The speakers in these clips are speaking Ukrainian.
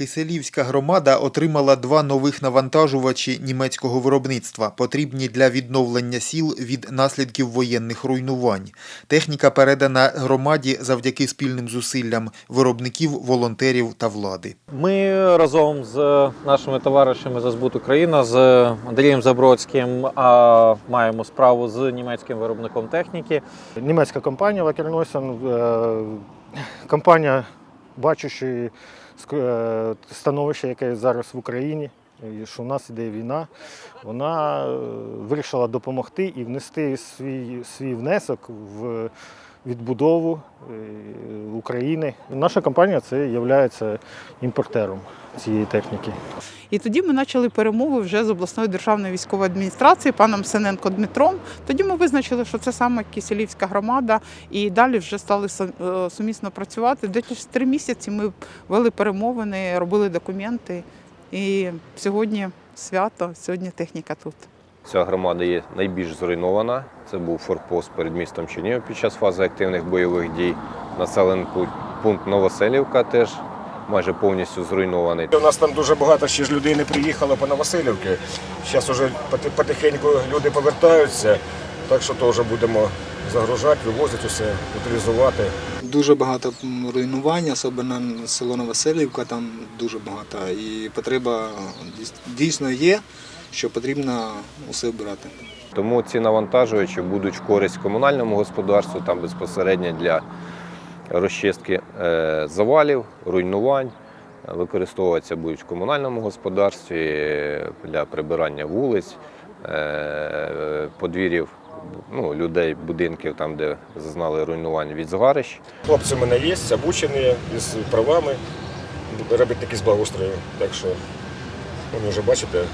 Киселівська громада отримала два нових навантажувачі німецького виробництва, потрібні для відновлення сіл від наслідків воєнних руйнувань. Техніка передана громаді завдяки спільним зусиллям виробників, волонтерів та влади. Ми разом з нашими товаришами за збут Україна з Андрієм Забродським а, маємо справу з німецьким виробником техніки. Німецька компанія Вакернойсен, компанія, бачучи е, становище, яке зараз в Україні, що в нас іде війна, вона е, вирішила допомогти і внести свій, свій внесок в відбудову е, України. Наша компанія це є імпортером цієї техніки. І тоді ми почали перемови вже з обласною державною військовою адміністрацією, паном Синенко Дмитром. Тоді ми визначили, що це саме Киселівська громада, і далі вже стали е, сумісно працювати. Десь три місяці ми вели перемовини, робили документи. І сьогодні свято, сьогодні техніка тут. Ця громада є найбільш зруйнована. Це був форпост перед містом Чернігів під час фази активних бойових дій. Населений пункт Новоселівка теж майже повністю зруйнований. У нас там дуже багато ще ж людей не приїхало по Новосилівки. Зараз вже потихеньку люди повертаються, так що теж будемо загружати, вивозити усе, утилізувати. Дуже багато руйнувань, особливо село Новоселівка, там дуже багато. І потреба дійсно є, що потрібно усе вбирати. Тому ці навантажувачі будуть в користь комунальному господарству, там безпосередньо для розчистки е, завалів, руйнувань. Використовуватися будуть в комунальному господарстві е, для прибирання вулиць, е, подвір'їв ну, людей, будинків, там, де зазнали руйнувань від згарищ. Хлопці в мене є, обучені з правами, робітники з благоустрою. Так що вони вже бачите,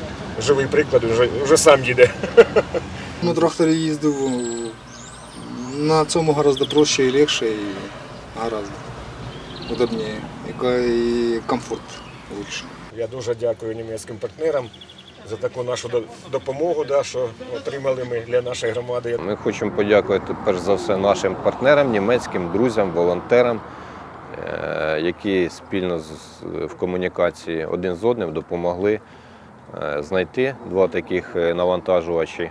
живий приклад, вже, вже сам їде. На тракторі їздив на цьому гораздо проще і легше, і гораздо удобніше. І комфорт лучше. Я дуже дякую німецьким партнерам за таку нашу допомогу, да, що отримали ми для нашої громади. Ми хочемо подякувати перш за все нашим партнерам, німецьким друзям, волонтерам, е, які спільно з- в комунікації один з одним допомогли е, знайти два таких е, навантажувачі.